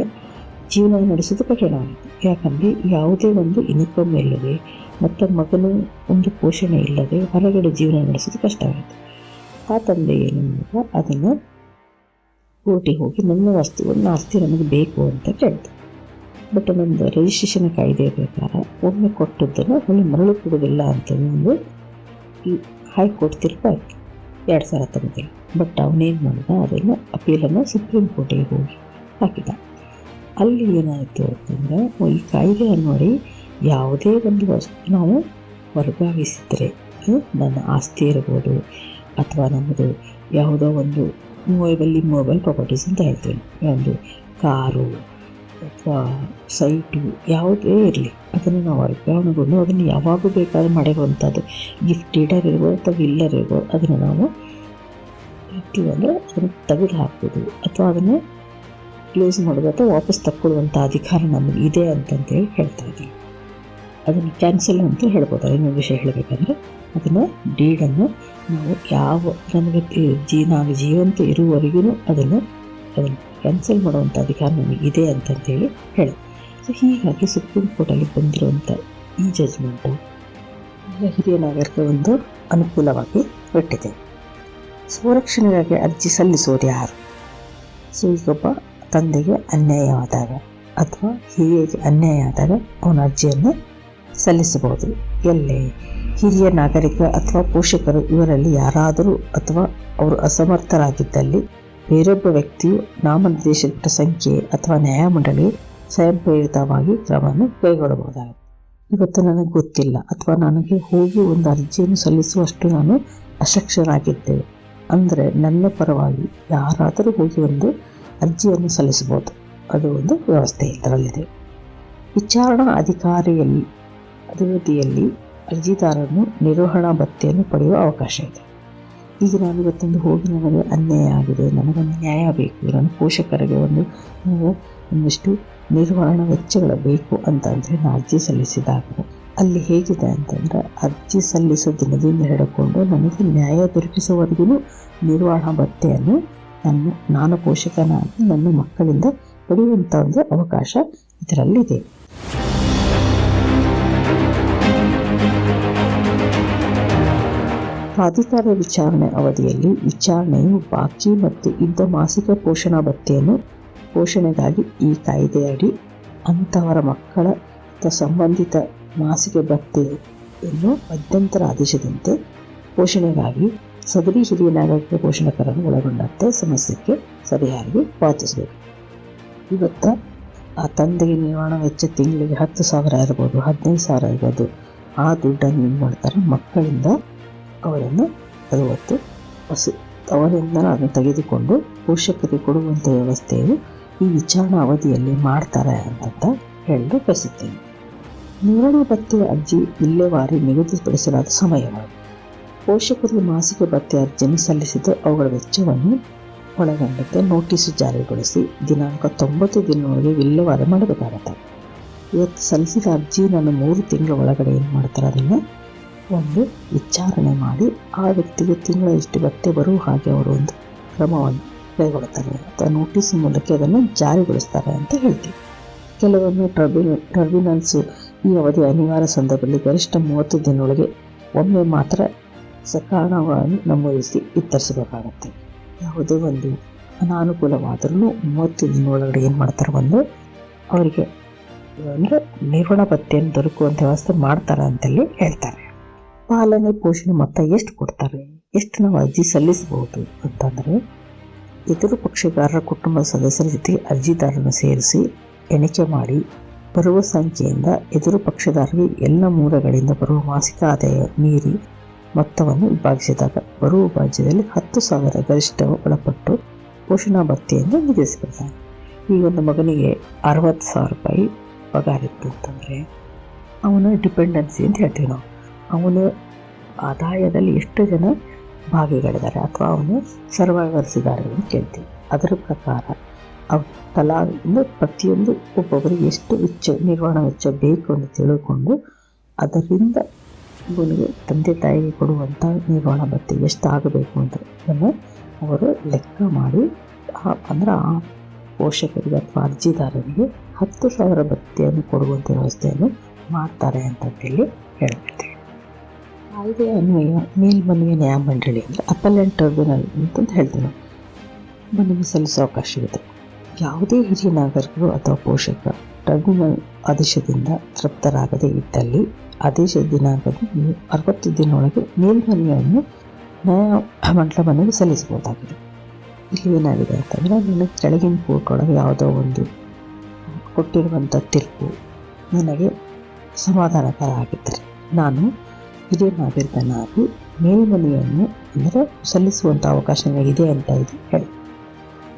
ಜೀವನ ನಡೆಸೋದು ಕಠಿಣವಾಯಿತು ಯಾಕಂದರೆ ಯಾವುದೇ ಒಂದು ಇನ್ಕಮ್ ಇಲ್ಲದೆ, ಮತ್ತು ಮಗನು ಒಂದು ಪೋಷಣೆ ಇಲ್ಲದೆ ಹೊರಗಡೆ ಜೀವನ ನಡೆಸೋದು ಕಷ್ಟವಾಯಿತು ಆ ತಂದೆ ಏನು ಮಾಡಿದ? ಅದನ್ನು ಕೋರ್ಟಿಗೆ ಹೋಗಿ ನನ್ನ ವಸ್ತುವನ್ನು ಆಸ್ತಿ ನನಗೆ ಬೇಕು ಅಂತ ಕೇಳಿದೆ. ಬಟ್ ನಮ್ಮದು ರಿಜಿಸ್ಟ್ರೇಷನ್ ಕಾಯ್ದೆಯ ಪ್ರಕಾರ ಒಮ್ಮೆ ಕೊಟ್ಟದ್ದನ್ನು ಒಮ್ಮೆ ಮರಳು ಕೊಡೋದಿಲ್ಲ ಅಂತ ಒಂದು ಈ ಹೈಕೋರ್ಟ್ ತೀರ್ಪು ಆಯಿತು. ಎರಡು ಸಾವಿರ ಹತ್ತೊಂಬತ್ತರಲ್ಲಿ ಬಟ್ ಅವನೇನು ಮಾಡಿದ? ಅದನ್ನು ಅಪೀಲನ್ನು ಸುಪ್ರೀಂ ಕೋರ್ಟಿಗೆ ಹೋಗಿ. ಹಾಕಿದ ಅಲ್ಲಿ ಏನಾಯಿತು ಅಂತಂದರೆ ಈ ಕಾಯಿಲೆಯನ್ನು ನೋಡಿ ಯಾವುದೇ ಒಂದು ವಸ್ತು ನಾವು ವರ್ಗಾಯಿಸಿದರೆ ಹ್ಮ್, ನನ್ನ ಆಸ್ತಿ ಇರ್ಬೋದು ಅಥವಾ ನಮ್ಮದು ಯಾವುದೋ ಒಂದು ಮೂವೇಬಲ್ ಮೊಬೈಲ್ ಪ್ರಾಪರ್ಟೀಸ್ ಅಂತ ಹೇಳ್ತೀವಿ ಒಂದು ಕಾರು ಅಥವಾ ಸೈಟು ಯಾವುದೇ ಇರಲಿ ಅದನ್ನು ನಾವು ವರ್ಗಾವಣೆಗೊಂಡು ಅದನ್ನು ಯಾವಾಗ ಬೇಕಾದ್ರೂ ಮಾಡಿರುವಂಥದ್ದು. ಗಿಫ್ಟ್ ಡೀಡರ್ ಇರ್ಬೋದು ಅಥವಾ ವಿಲ್ಲರ್ ಇರ್ಬೋದು ಅದನ್ನು ನಾವು ಇರ್ತೀವಿ ಅಂದರೆ ಅದನ್ನು ತೆಗೆದು ಹಾಕ್ಬೋದು ಅಥವಾ ಅದನ್ನು ಕ್ಲೋಸ್ ಮಾಡೋದು ಅಥವಾ ವಾಪಸ್ ತಕ್ಕೊಳ್ಳುವಂಥ ಅಧಿಕಾರ ನಮಗೆ ಇದೆ ಅಂತಂತೇಳಿ ಹೇಳ್ತಾ ಇದ್ದೀವಿ ಅದನ್ನು ಕ್ಯಾನ್ಸಲ್ ಅಂತ ಹೇಳ್ಬೋದು. ಇನ್ನೊಂದು ವಿಷಯ ಹೇಳಬೇಕಂದ್ರೆ ಅದನ್ನು ಡೀಡನ್ನು ನಾವು ಯಾವ, ನಮಗೆ ಜೀ ನಾವು ಜೀವಂತ ಇರುವವರೆಗೂ ಅದನ್ನು ಅದನ್ನು ಕ್ಯಾನ್ಸಲ್ ಮಾಡುವಂಥ ಅಧಿಕಾರ ನಮಗೆ ಇದೆ ಅಂತಂತೇಳಿ ಹೇಳಿ. ಸೊ ಹೀಗಾಗಿ ಸುಪ್ರೀಂ ಕೋರ್ಟಲ್ಲಿ ಬಂದಿರುವಂಥ ಈ ಜಜ್ಮೆಂಟು ಹಿರಿಯ ನಾಗರಿಕ ಒಂದು ಅನುಕೂಲವಾಗಿ ಬಿಟ್ಟಿದೆ ಸ್ವರಕ್ಷಣೆಗಾಗಿ ಅರ್ಜಿ ಸಲ್ಲಿಸುವುದು ಯಾರು? ಸೊ ಈಗೊಬ್ಬ ತಂದೆಗೆ ಅನ್ಯಾಯವಾದಾಗ ಅಥವಾ ಹಿರಿಯರಿಗೆ ಅನ್ಯಾಯ ಆದಾಗ ಅವನ ಅರ್ಜಿಯನ್ನು ಸಲ್ಲಿಸಬಹುದು. ಎಲ್ಲೇ ಹಿರಿಯ ನಾಗರಿಕ ಅಥವಾ ಪೋಷಕರು ಇವರಲ್ಲಿ ಯಾರಾದರೂ ಅಥವಾ ಅವರು ಅಸಮರ್ಥರಾಗಿದ್ದಲ್ಲಿ ಬೇರೊಬ್ಬ ವ್ಯಕ್ತಿಯು ನಾಮನಿರ್ದೇಶಿತ ಸಂಖ್ಯೆ ಅಥವಾ ನ್ಯಾಯಮಂಡಳಿಯು ಸ್ವಯಂ ಪ್ರೇರಿತವಾಗಿ ಕ್ರಮವನ್ನು ಕೈಗೊಳ್ಳಬಹುದಾಗಿದೆ. ಇವತ್ತು ನನಗೆ ಗೊತ್ತಿಲ್ಲ ಅಥವಾ ನನಗೆ ಹೋಗಿ ಒಂದು ಅರ್ಜಿಯನ್ನು ಸಲ್ಲಿಸುವಷ್ಟು ನಾನು ಅಶಕ್ತನಾಗಿದ್ದೆ ಅಂದರೆ ನನ್ನ ಪರವಾಗಿ ಯಾರಾದರೂ ಹೋಗಿ ಒಂದು ಅರ್ಜಿಯನ್ನು ಸಲ್ಲಿಸಬಹುದು. ಅದು ಒಂದು ವ್ಯವಸ್ಥೆ ಇದರಲ್ಲಿದೆ. ವಿಚಾರಣಾ ಅಧಿಕಾರಿಯಲ್ಲಿ ಅಭಿವೃದ್ಧಿಯಲ್ಲಿ ಅರ್ಜಿದಾರನು ನಿರ್ವಹಣಾ ಭತ್ಯೆಯನ್ನು ಪಡೆಯುವ ಅವಕಾಶ ಇದೆ. ಈಗ ನಾನು ಇವತ್ತೊಂದು ಹೋಗಿ ನನಗೆ ಅನ್ಯಾಯ ಆಗಿದೆ. ನನಗೊಂದು ನ್ಯಾಯ ಬೇಕು. ನನ್ನ ಪೋಷಕರಿಗೆ ಒಂದು ಒಂದಿಷ್ಟು ನಿರ್ವಹಣಾ ವೆಚ್ಚಗಳು ಬೇಕು ಅಂತ ಅಂದರೆ ನಾನು ಅರ್ಜಿ ಸಲ್ಲಿಸಿದಾಗ ಅಲ್ಲಿ ಹೇಗಿದೆ ಅಂತಂದರೆ ಅರ್ಜಿ ಸಲ್ಲಿಸೋ ದಿನದಿಂದ ಹಿಡ್ಕೊಂಡು ನನಗೆ ನ್ಯಾಯ ದೊರಕಿಸುವವರೆಗೂ ನಿರ್ವಹಣಾ ಭತ್ಯೆಯನ್ನು ನನ್ನ, ನಾನು ಪೋಷಕನಾಗಿ ನನ್ನ ಮಕ್ಕಳಿಂದ ಪಡೆಯುವಂಥ ಒಂದು ಅವಕಾಶ ಇದರಲ್ಲಿದೆ. ಪ್ರಾಧಿಕಾರ ವಿಚಾರಣೆ ಅವಧಿಯಲ್ಲಿ ವಿಚಾರಣೆಯು ಬಾಕಿ ಮತ್ತು ಇದ್ದ ಮಾಸಿಕ ಪೋಷಣಾ ಭತ್ಯೆಯನ್ನು ಪೋಷಣೆಗಾಗಿ ಈ ಕಾಯ್ದೆಯಡಿ ಅಂಥವರ ಮಕ್ಕಳ ಸಂಬಂಧಿತ ಮಾಸಿಕ ಭತ್ಯೆಯನ್ನು ಮಧ್ಯಂತರ ಆದೇಶದಂತೆ ಪೋಷಣೆಗಾಗಿ ಸದರಿ ಹಿರಿಯ ನಾಗರಿಕ ಪೋಷಣಕರನ್ನು ಒಳಗೊಂಡಂತೆ ಸಮಸ್ಯೆಗೆ ಸರಿಯಾಗಿ ಪಾವತಿಸಬೇಕು. ಇವತ್ತು ಆ ತಂದೆಗೆ ನಿರ್ವಹಣಾ ವೆಚ್ಚ ತಿಂಗಳಿಗೆ ಹತ್ತು ಸಾವಿರ ಇರ್ಬೋದು, ಹದಿನೈದು ಸಾವಿರ ಇರ್ಬೋದು. ಆ ದುಡ್ಡನ್ನು ಏನು ಮಾಡ್ತಾರೆ ಮಕ್ಕಳಿಂದ ಅವರನ್ನು ಅರವತ್ತು ಹೊಸ. ಅವರಿಂದ ಅದನ್ನು ತೆಗೆದುಕೊಂಡು ಪೋಷಕರಿಗೆ ಕೊಡುವಂಥ ವ್ಯವಸ್ಥೆಯು ಈ ವಿಚಾರಣಾ ಅವಧಿಯಲ್ಲಿ ಮಾಡ್ತಾರೆ ಅಂತ ಹೇಳಲು ಬಯಸುತ್ತೇನೆ. ನಿರ್ವಹಣಾ ಭತ್ಯೆ ಅರ್ಜಿ ವಿಲೇವಾರಿ ನಿಗದಿಪಡಿಸಲಾದ ಸಮಯಗಳು ಪೋಷಕರಿಗೆ ಮಾಸಿಕ ಭತ್ಯೆ ಅರ್ಜಿಯನ್ನು ಸಲ್ಲಿಸಿದ್ದು ಅವುಗಳ ವೆಚ್ಚವನ್ನು ಒಳಗೊಂಡಂತೆ ನೋಟಿಸು ಜಾರಿಗೊಳಿಸಿ ದಿನಾಂಕ ತೊಂಬತ್ತು ದಿನದೊಳಗೆ ವಿಲ್ಲವಾದ ಮಾಡಬೇಕಾಗತ್ತೆ. ಇವತ್ತು ಸಲ್ಲಿಸಿದ ಅರ್ಜಿ ನಾನು ಮೂರು ತಿಂಗಳ ಒಳಗಡೆ ಏನು ಮಾಡ್ತಾರೆ ಅದನ್ನು ಒಂದು ವಿಚಾರಣೆ ಮಾಡಿ ಆ ವ್ಯಕ್ತಿಗೆ ತಿಂಗಳ ಎಷ್ಟು ಭತ್ತೆ ಬರುವ ಹಾಗೆ ಅವರು ಒಂದು ಕ್ರಮವನ್ನು ಕೈಗೊಳ್ಳುತ್ತಾರೆ. ಅಥವಾ ನೋಟಿಸ್ ಮೂಲಕ ಅದನ್ನು ಜಾರಿಗೊಳಿಸ್ತಾರೆ ಅಂತ ಹೇಳ್ತೀವಿ. ಕೆಲವೊಮ್ಮೆ ಟ್ರಬ್ಯುನ ಟ್ರಬ್ಯುನಲ್ಸು ಈ ಅವಧಿ ಅನಿವಾರ್ಯ ಸಂದರ್ಭದಲ್ಲಿ ಗರಿಷ್ಠ ಮೂವತ್ತು ದಿನದೊಳಗೆ ಒಮ್ಮೆ ಮಾತ್ರ ಸಕಾರಣವನ್ನು ನಮೂದಿಸಿ ಉತ್ತರಿಸಬೇಕಾಗುತ್ತೆ ಯಾವುದೇ ಒಂದು ಅನಾನುಕೂಲವಾದರೂ ಮೂವತ್ತು ಒಳಗಡೆ ಏನು ಮಾಡ್ತಾರೆ ಒಂದು ಅವರಿಗೆ ಅಂದರೆ ನಿರ್ವಹಣಾ ಭತ್ಯೆಯನ್ನು ದೊರಕುವಂಥ ವ್ಯವಸ್ಥೆ ಮಾಡ್ತಾರೆ ಅಂತಲ್ಲಿ ಹೇಳ್ತಾರೆ. ಪಾಲನೆ, ಪೋಷಣೆ ಮೊತ್ತ ಎಷ್ಟು ಕೊಡ್ತಾರೆ? ಎಷ್ಟು ನಾವು ಅರ್ಜಿ ಸಲ್ಲಿಸಬಹುದು ಅಂತಂದರೆ ಎದುರು ಪಕ್ಷಗಾರರ ಕುಟುಂಬ ಸದಸ್ಯರ ಜೊತೆಗೆ ಅರ್ಜಿದಾರರನ್ನು ಸೇರಿಸಿ ಎಣಿಕೆ ಮಾಡಿ ಬರುವ ಸಂಖ್ಯೆಯಿಂದ ಎದುರು ಪಕ್ಷದಾರರಿಗೆ ಎಲ್ಲ ಮೂಲಗಳಿಂದ ಬರುವ ಮಾಸಿಕ ಆದಾಯ ಮೀರಿ ಮೊತ್ತವನ್ನು ವಿಭಾಗಿಸಿದಾಗ ಬರುವ ಭಾಜ್ಯದಲ್ಲಿ ಹತ್ತು ಸಾವಿರ ಗರಿಷ್ಠ ಒಳಪಟ್ಟು ಪೋಷಣಾ ಭತ್ಯೆಯನ್ನು ನಿಗದಿಸಿಕೊಳ್ತಾರೆ ಈ ಒಂದು ಮಗನಿಗೆ ಅರವತ್ತು ಸಾವಿರ ರೂಪಾಯಿ ಪಗಾರ ಇತ್ತು ಅಂತಂದರೆ ಅವನ ಡಿಪೆಂಡೆನ್ಸಿ ಅಂತ ಹೇಳ್ತೀವಿ ನಾವು. ಅವನ ಆದಾಯದಲ್ಲಿ ಎಷ್ಟು ಜನ ಭಾಗಿಗಳಿದ್ದಾರೆ ಅಥವಾ ಅವನು ಸರ್ವಾಗರಿಸಿದ್ದಾರೆ ಅಂತ ಕೇಳ್ತೀವಿ. ಅದರ ಪ್ರಕಾರ ಅವ ತಲಾ ಪ್ರತಿಯೊಂದು ಒಬ್ಬೊಬ್ಬರಿಗೆ ಎಷ್ಟು ವೆಚ್ಚ, ನಿರ್ವಹಣಾ ವೆಚ್ಚ ಬೇಕು ಅಂತ ತಿಳ್ಕೊಂಡು ಅದರಿಂದ ಇವನಿಗೆ ತಂದೆ ತಾಯಿಗೆ ಕೊಡುವಂಥ ನಿರ್ವಹಣ ಭತ್ಯೆ ಎಷ್ಟು ಆಗಬೇಕು ಅಂತ ಅದನ್ನು ಅವರು ಲೆಕ್ಕ ಮಾಡಿ ಅಂದ್ರೆ ಆ ಪೋಷಕರಿಗೆ ಅಥವಾ ಅರ್ಜಿದಾರರಿಗೆ ಹತ್ತು ಸಾವಿರ ಭತ್ಯೆಯನ್ನು ಕೊಡುವಂಥ ವ್ಯವಸ್ಥೆಯನ್ನು ಮಾಡ್ತಾರೆ ಅಂತ ಹೇಳಿ ಹೇಳ್ಬಿಡ್ತೀವಿ ಕಾಯ್ದೆ ಅನ್ವಯ ಮೇಲ್ಮನವಿ ನ್ಯಾಯಮಂಡಳಿ ಅಂದರೆ ಅಪಲೆಂಟ್ ಟ್ರಿಬ್ಯುನಲ್ ಅಂತಂದು ಹೇಳ್ತೀನಿ ಮನವಿ ಸಲ್ಲಿಸೋ ಅವಕಾಶವಿದೆ ಯಾವುದೇ ಹಿರಿಯ ನಾಗರಿಕರು ಅಥವಾ ಪೋಷಕ ಟ್ರಿಬ್ಯುನಲ್ ಆದೇಶದಿಂದ ತೃಪ್ತರಾಗದೇ ಇದ್ದಲ್ಲಿ ಆದೇಶದ ದಿನಾಂಕದ ಅರವತ್ತು ದಿನೊಳಗೆ ಮೇಲ್ಮನವಿಯನ್ನು ನ್ಯಾಯ ಮನೆಗೆ ಸಲ್ಲಿಸಬಹುದಾಗಿದೆ. ಇಲ್ಲಿ ಏನಾಗಿದೆ ಅಂತಂದರೆ ನನಗೆ ಕೆಳಗಿನ ಕೋರ್ಟ್ ಯಾವುದೋ ಒಂದು ಕೊಟ್ಟಿರುವಂಥ ತೀರ್ಪು ನನಗೆ ಸಮಾಧಾನಕರ ಆಗಿದ್ದರೆ ನಾನು ಹಿರಿಯ ನಾಗರಿಕನಾಗಿ ಮೇಲ್ಮನೆಯನ್ನು ಅಂದರೆ ಸಲ್ಲಿಸುವಂಥ ಅವಕಾಶ ನನಗಿದೆ ಅಂತ ಇದು ಹೇಳಿ.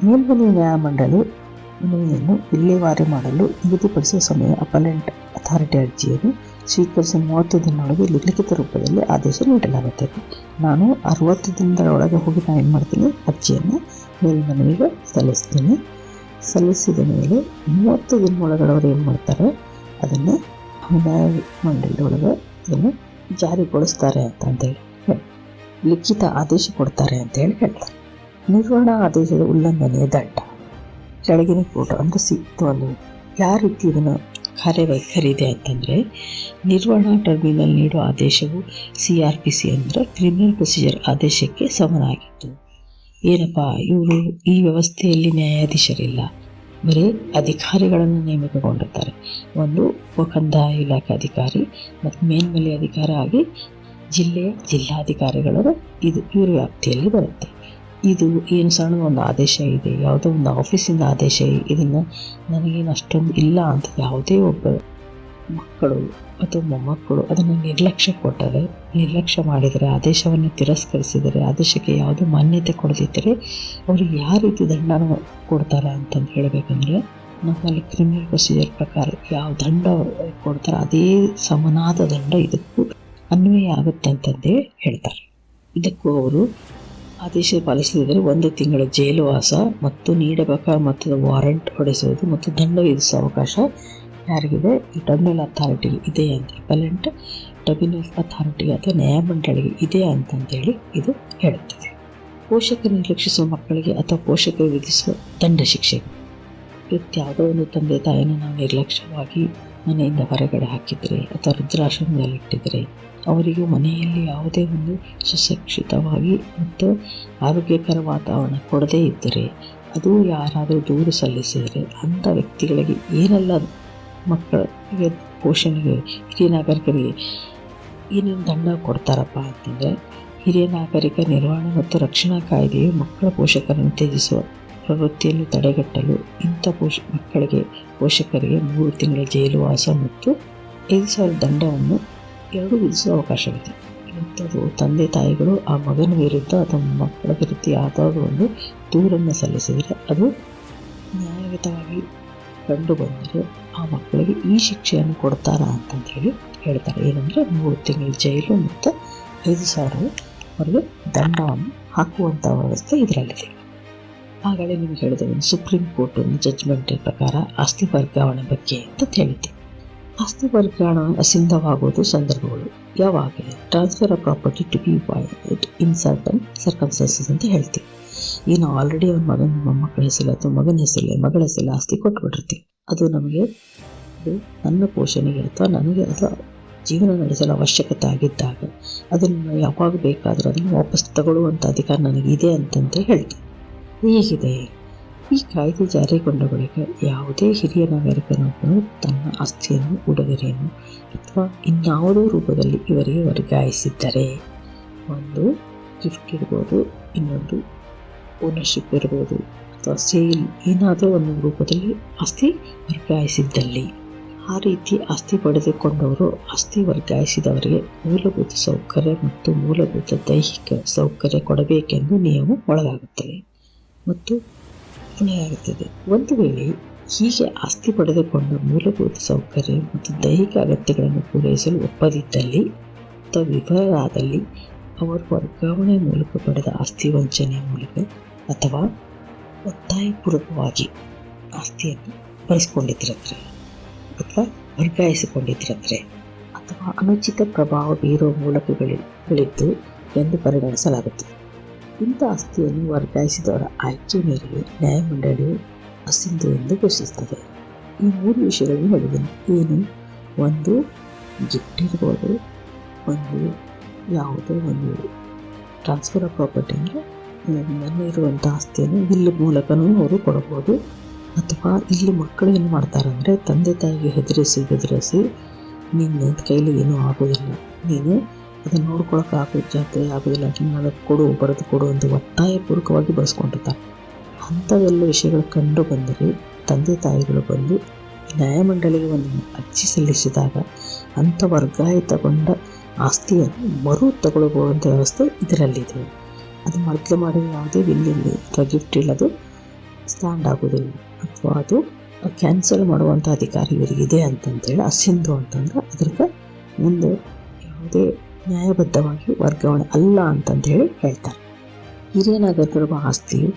ಮೇಲ್ಮನವಿ ನ್ಯಾಯಮಂಡಳಿ ಮನವಿಯನ್ನು ವಿಲೇವಾರಿ ಮಾಡಲು ನಿಗದಿಪಡಿಸುವ ಸಮಯ ಅಪಲೆಂಟ್ ಅಥಾರಿಟಿ ಅರ್ಜಿಯನ್ನು ಸ್ವೀಕರಿಸಿ ಮೂವತ್ತು ದಿನದೊಳಗೆ ಲಿಖಿತ ರೂಪದಲ್ಲಿ ಆದೇಶ ನೀಡಲಾಗುತ್ತದೆ. ನಾನು ಅರವತ್ತು ದಿನದ ಒಳಗೆ ಹೋಗಿ ನಾನು ಏನು ಮಾಡ್ತೀನಿ? ಅರ್ಜಿಯನ್ನು ಮೇಲ್ಮನವಿಗೆ ಸಲ್ಲಿಸ್ತೀನಿ. ಸಲ್ಲಿಸಿದ ಮೇಲೆ ಮೂವತ್ತು ದಿನ ಏನು ಮಾಡ್ತಾರೆ? ಅದನ್ನು ನ್ಯಾಯ ಮಂಡಳಿಯೊಳಗೆ ಅದನ್ನು ಜಾರಿಗೊಳಿಸ್ತಾರೆ ಅಂತ ಅಂತೇಳಿ ಲಿಖಿತ ಆದೇಶ ಕೊಡ್ತಾರೆ ಅಂತೇಳಿ ಹೇಳ್ತಾರೆ. ನಿರ್ವಹಣಾ ಆದೇಶದ ಉಲ್ಲಂಘನೆಯ ದಂಡ. ಕೆಳಗಿನ ಫೋಟೋ ಅಂದರೆ ಸಿಕ್ತು ಅಲ್ಲಿ ಯಾವ ರೀತಿ ಇದನ್ನು ಕಾರ್ಯವೈಖರಿ ಇದೆ ಅಂತಂದರೆ ನಿರ್ವಹಣಾ ಟರ್ಮಿನಲ್ ನೀಡುವ ಆದೇಶವು ಸಿ ಆರ್ ಪಿ ಸಿ ಅಂದರೆ ಕ್ರಿಮಿನಲ್ ಪ್ರೊಸೀಜರ್ ಆದೇಶಕ್ಕೆ ಸಮನಾಗಿತ್ತು. ಏನಪ್ಪ, ಇವರು ಈ ವ್ಯವಸ್ಥೆಯಲ್ಲಿ ನ್ಯಾಯಾಧೀಶರಿಲ್ಲ. ಬರೀ ಅಧಿಕಾರಿಗಳನ್ನು ನೇಮಕಗೊಂಡಿರ್ತಾರೆ. ಒಂದು ಕಂದಾಯ ಇಲಾಖೆ ಅಧಿಕಾರಿ ಮತ್ತು ಮೇಲ್ಮಲೆ ಅಧಿಕಾರಿ ಆಗಿ ಜಿಲ್ಲೆಯ ಜಿಲ್ಲಾಧಿಕಾರಿಗಳು ಇದು ಇವ್ರ ವ್ಯಾಪ್ತಿಯಲ್ಲಿ ಬರುತ್ತೆ. ಇದು ಏನು ಸಣ್ಣ ಒಂದು ಆದೇಶ ಇದೆ. ಯಾವುದೋ ಒಂದು ಆಫೀಸಿಂದ ಆದೇಶ ಇದನ್ನು ನನಗೇನು ಅಷ್ಟೊಂದು ಇಲ್ಲ ಅಂತ ಯಾವುದೇ ಒಬ್ಬ ಮಕ್ಕಳು ಅಥವಾ ಮೊಮ್ಮಕ್ಕಳು ಅದನ್ನು ನಿರ್ಲಕ್ಷ್ಯ ಕೊಟ್ಟರೆ, ನಿರ್ಲಕ್ಷ್ಯ ಮಾಡಿದರೆ, ಆದೇಶವನ್ನು ತಿರಸ್ಕರಿಸಿದರೆ, ಆದೇಶಕ್ಕೆ ಯಾವುದೇ ಮಾನ್ಯತೆ ಕೊಡದಿದ್ದರೆ ಅವ್ರಿಗೆ ಯಾವ ರೀತಿ ದಂಡ ಕೊಡ್ತಾರೆ ಅಂತಂದು ಹೇಳಬೇಕಂದ್ರೆ, ನಮ್ಮಲ್ಲಿ ಕ್ರಿಮಿನಲ್ ಪ್ರೊಸೀಜರ್ ಪ್ರಕಾರ ಯಾವ ದಂಡ ಕೊಡ್ತಾರೆ ಅದೇ ಸಮನಾದ ದಂಡ ಇದಕ್ಕೂ ಅನ್ವಯ ಆಗುತ್ತೆ ಅಂತಂದೇ ಹೇಳ್ತಾರೆ. ಇದಕ್ಕೂ ಅವರು ಆದೇಶ ಪಾಲಿಸದಿದ್ದರೆ ಒಂದು ತಿಂಗಳ ಜೈಲುವಾಸ ಮತ್ತು ನೀಡಬೇಕಾದ ಮೊತ್ತದ ವಾರೆಂಟ್ ಹೊಡೆಸುವುದು ಮತ್ತು ದಂಡ ವಿಧಿಸುವ ಅವಕಾಶ ಯಾರಿಗಿದೆ? ಈ ಅಥಾರಿಟಿಗೆ ಇದೆ ಅಂತ ಪಲೆಂಟ್ ಟ್ರಿಬ್ಯುನಲ್ ಅಥಾರಿಟಿಗೆ ಅಥವಾ ನ್ಯಾಯಮಂಡಳಿಗೆ ಇದೆ ಅಂತಂತೇಳಿ ಇದು ಹೇಳುತ್ತದೆ. ಪೋಷಕರು ನಿರ್ಲಕ್ಷಿಸುವ ಮಕ್ಕಳಿಗೆ ಅಥವಾ ಪೋಷಕರು ವಿಧಿಸುವ ದಂಡ ಶಿಕ್ಷೆ. ಇವತ್ತು ಯಾವುದೋ ಒಂದು ತಂದೆ ತಾಯಿನ ನಾವು ನಿರ್ಲಕ್ಷ್ಯವಾಗಿ ಮನೆಯಿಂದ ಹೊರಗಡೆ ಹಾಕಿದರೆ ಅಥವಾ ವೃದ್ಧಾಶ್ರಮದಲ್ಲಿಟ್ಟಿದ್ದರೆ ಅವರಿಗೂ ಮನೆಯಲ್ಲಿ ಯಾವುದೇ ಒಂದು ಸುಶಿಕ್ಷಿತವಾಗಿ ಮತ್ತು ಆರೋಗ್ಯಕರ ವಾತಾವರಣ ಕೊಡದೇ ಇದ್ದರೆ, ಅದು ಯಾರಾದರೂ ದೂರು ಸಲ್ಲಿಸಿದರೆ ಅಂಥ ವ್ಯಕ್ತಿಗಳಿಗೆ ಏನೆಲ್ಲ ಮಕ್ಕಳಿಗೆ, ಪೋಷಣೆಗೆ, ಹಿರಿಯ ನಾಗರಿಕರಿಗೆ ಏನೇನು ದಂಡ ಕೊಡ್ತಾರಪ್ಪ ಅಂತಂದರೆ, ಹಿರಿಯ ನಾಗರಿಕ ನಿರ್ವಹಣೆ ಮತ್ತು ರಕ್ಷಣಾ ಕಾಯ್ದೆಯು ಮಕ್ಕಳ ಪೋಷಕರನ್ನು ತ್ಯಜಿಸುವ ಪ್ರವೃತ್ತಿಯನ್ನು ತಡೆಗಟ್ಟಲು ಇಂಥ ಪೋಷ, ಮಕ್ಕಳಿಗೆ ಪೋಷಕರಿಗೆ ಮೂರು ತಿಂಗಳ ಜೈಲುವಾಸ ಮತ್ತು ಐದು ಸಾವಿರ ದಂಡವನ್ನು ಎರಡೂ ವಿಧಿಸುವ ಅವಕಾಶವಿದೆ ಇಂಥದ್ದು ತಂದೆ ತಾಯಿಗಳು ಆ ಮಗನ ವಿರುದ್ಧ ಅಥವಾ ಮಕ್ಕಳ ವಿರುದ್ಧ ಯಾವುದಾದ್ರೂ ಒಂದು ದೂರನ್ನು ಸಲ್ಲಿಸಿದರೆ ಅದು ನ್ಯಾಯಯುತವಾಗಿ ಕಂಡುಬಂದರೆ ಆ ಮಕ್ಕಳಿಗೆ ಈ ಶಿಕ್ಷೆಯನ್ನು ಕೊಡ್ತಾರಾ ಅಂತಂತ ಹೇಳಿ ಹೇಳ್ತಾರೆ. ಏನಂದರೆ ಮೂರು ತಿಂಗಳ ಜೈಲು ಮತ್ತು ಐದು ಸಾವಿರವರೆಗೆ ದಂಡವನ್ನು ಹಾಕುವಂಥ ವ್ಯವಸ್ಥೆ ಇದರಲ್ಲಿದೆ. ಆಗಲೇ ನಿಮಗೆ ಹೇಳಿದೆ ಒಂದು ಸುಪ್ರೀಂ ಕೋರ್ಟ್ ಒಂದು ಜಡ್ಜ್ಮೆಂಟ್ ಪ್ರಕಾರ ಆಸ್ತಿ ವರ್ಗಾವಣೆ ಬಗ್ಗೆ ಅಂತ ಹೇಳಿದ್ದೆ ಆಸ್ತಿ ವರ್ಗಾವಣೆ ಅಸಿಂಧವಾಗುವುದು ಸಂದರ್ಭಗಳು. ಯಾವಾಗ? Transfer of property to be void in certain circumstances ಅಂತ ಹೇಳ್ತೀವಿ. ನಾವು ಆಲ್ರೆಡಿ ಅವ್ನ ಮಗನ ಮೊಮ್ಮಕ್ಕಳ ಹೆಸರು ಅಥವಾ ಮಗನ ಹೆಸರಲ್ಲೇ, ಮಗಳ ಹೆಸರಲ್ಲೇ ಆಸ್ತಿ ಕೊಟ್ಬಿಟ್ಟಿರ್ತೀವಿ. ಅದು ನಮಗೆ ಅದು ನನ್ನ ಪೋಷಣೆಗೆ ಅಥವಾ ನನಗೆ ಅಥವಾ ಜೀವನ ನಡೆಸಲು ಅವಶ್ಯಕತೆ ಆಗಿದ್ದಾಗ ಅದನ್ನು ಯಾವಾಗ ಬೇಕಾದರೂ ಅದನ್ನು ವಾಪಸ್ ತಗೊಳ್ಳುವಂಥ ಅಧಿಕಾರ ನನಗಿದೆ ಅಂತಂತ ಹೇಳ್ತೀನಿ ಹೀಗಿದೆ? ಈ ಕಾಯ್ದೆ ಜಾರಿಗೊಂಡ ಬಳಿಕ ಯಾವುದೇ ಹಿರಿಯ ನಾಗರಿಕನೊಬ್ಬನು ತನ್ನ ಆಸ್ತಿಯನ್ನು, ಉಡುಗೊರೆಯನ್ನು ಅಥವಾ ಇನ್ಯಾವುದೋ ರೂಪದಲ್ಲಿ ಇವರಿಗೆ ವರ್ಗಾಯಿಸಿದ್ದರೆ. ಒಂದು ಗಿಫ್ಟ್ ಇರ್ಬೋದು, ಇನ್ನೊಂದು ಓನರ್ಶಿಪ್ ಇರ್ಬೋದು, ಅಥವಾ ಸೇಲ್ ಏನಾದರೂ ಒಂದು ರೂಪದಲ್ಲಿ ಆಸ್ತಿ ವರ್ಗಾಯಿಸಿದ್ದಲ್ಲಿ. ಆ ರೀತಿ ಆಸ್ತಿ ಪಡೆದುಕೊಂಡವರು ಆಸ್ತಿ ವರ್ಗಾಯಿಸಿದವರಿಗೆ ಮೂಲಭೂತ ಸೌಕರ್ಯ ಮತ್ತು ಮೂಲಭೂತ ದೈಹಿಕ ಸೌಕರ್ಯ ಕೊಡಬೇಕೆಂದು ನಿಯಮ ಒಳಗಾಗುತ್ತದೆ. ಮತ್ತು ಹೊಣೆಯಾಗುತ್ತದೆ ಒಂದು ವೇಳೆ ಹೀಗೆ ಆಸ್ತಿ ಪಡೆದುಕೊಂಡ ಮೂಲಭೂತ ಸೌಕರ್ಯ ಮತ್ತು ದೈಹಿಕ ಅಗತ್ಯಗಳನ್ನು ಪೂರೈಸಲು ಒಪ್ಪದಿದ್ದಲ್ಲಿ, ಅಥವಾ ವಿಫಲರಾದಲ್ಲಿ, ಅವರು ವರ್ಗಾವಣೆ ಮೂಲಕ ಪಡೆದ ಆಸ್ತಿ ವಂಚನೆ ಮೂಲಕ ಅಥವಾ ಒತ್ತಾಯಪೂರ್ವಕವಾಗಿ ಆಸ್ತಿಯನ್ನು ಬಳಸ್ಕೊಂಡಿದ್ದಿರತ್ರೆ ಅಥವಾ ವರ್ಗಾಯಿಸಿಕೊಂಡಿದ್ದಿರತ್ರೆ ಅಥವಾ ಅನುಚಿತ ಪ್ರಭಾವ ಬೀರುವ ಮೂಲಕಗಳಿದ್ದು ಎಂದು ಪರಿಗಣಿಸಲಾಗುತ್ತದೆ. ಇಂಥ ಆಸ್ತಿಯನ್ನು ವರ್ಗಾಯಿಸಿದವರ ಆಯ್ಕೆ ಮೇರೆಗೆ ನ್ಯಾಯಮಂಡಳಿಯು ಅಸಿಂಧು ಎಂದು ಘೋಷಿಸುತ್ತದೆ. ಈ ಮೂರು ವಿಷಯಗಳನ್ನು ಹೇಳಿದ್ದೇನೆ ಏನು? ಒಂದು ಗಿಫ್ಟ್ ಇರ್ಬೋದು. ಒಂದು, ಯಾವುದೋ ಒಂದು ಟ್ರಾನ್ಸ್ಫರ್ ಆಫ್ ಪ್ರಾಪರ್ಟಿ ಅಂದರೆ ಇರುವಂಥ ಆಸ್ತಿಯನ್ನು ಬಿಲ್ ಮೂಲಕನೂ ಅವರು ಕೊಡಬಹುದು. ಅಥವಾ ಇಲ್ಲಿ ಮಕ್ಕಳು ಏನು ಮಾಡ್ತಾರೆ ಅಂದರೆ, ತಂದೆ ತಾಯಿಗೆ ಹೆದರಿಸಿ, ಬೆದರಿಸಿ ನಿನ್ನ ಕೈಲಿ ಏನೂ ಆಗೋದಿಲ್ಲ ನೀನು ಅದನ್ನು ನೋಡ್ಕೊಳಕ್ಕೆ ಆಗೋ ಜಾತ್ರೆ ಆಗೋದಿಲ್ಲ. ಅದನ್ನು ಕೊಡು, ಬರೆದು ಕೊಡು ಅಂತ ಒತ್ತಾಯಪೂರ್ವಕವಾಗಿ ಬಳಸ್ಕೊಂಡಿರ್ತಾರೆ ಅಂಥವೆಲ್ಲ ವಿಷಯಗಳು ಕಂಡು ಬಂದರೆ ತಂದೆ ತಾಯಿಗಳು ಬಂದು ನ್ಯಾಯಮಂಡಳಿಗೆ ಒಂದು ಅರ್ಜಿ ಸಲ್ಲಿಸಿದಾಗ ಅಂಥ ವರ್ಗಾಯಿತಗೊಂಡ ಆಸ್ತಿಯನ್ನು ಮರು ತಗೊಳ್ಬೋದಂಥ ವ್ಯವಸ್ಥೆ ಇದರಲ್ಲಿದೆ ಅದು ಮೊದಲು ಮಾಡಿದ ಯಾವುದೇ ಬಿಲ್ಲಿಲ್ಲಿ ಅಥವಾ ಗಿಫ್ಟ್ ಇಲ್ಲದು ಸ್ಟ್ಯಾಂಡ್ ಆಗೋದಿಲ್ಲ ಅಥವಾ ಅದು ಕ್ಯಾನ್ಸಲ್ ಮಾಡುವಂಥ ಅಧಿಕಾರ ಇವರಿಗಿದೆ ಅಂತಂತೇಳಿ ಅಸಿಂಧು ಅಂತಂದ್ರೆ, ಅದಕ್ಕೆ ಮುಂದೆ ಯಾವುದೇ ನ್ಯಾಯಬದ್ಧವಾಗಿ ವರ್ಗಾವಣೆ ಅಲ್ಲ ಅಂತಂದೇಳಿ ಹೇಳ್ತಾರೆ. ಹಿರಿಯ ನಾಗರಿಕರ ಆಸ್ತಿಯು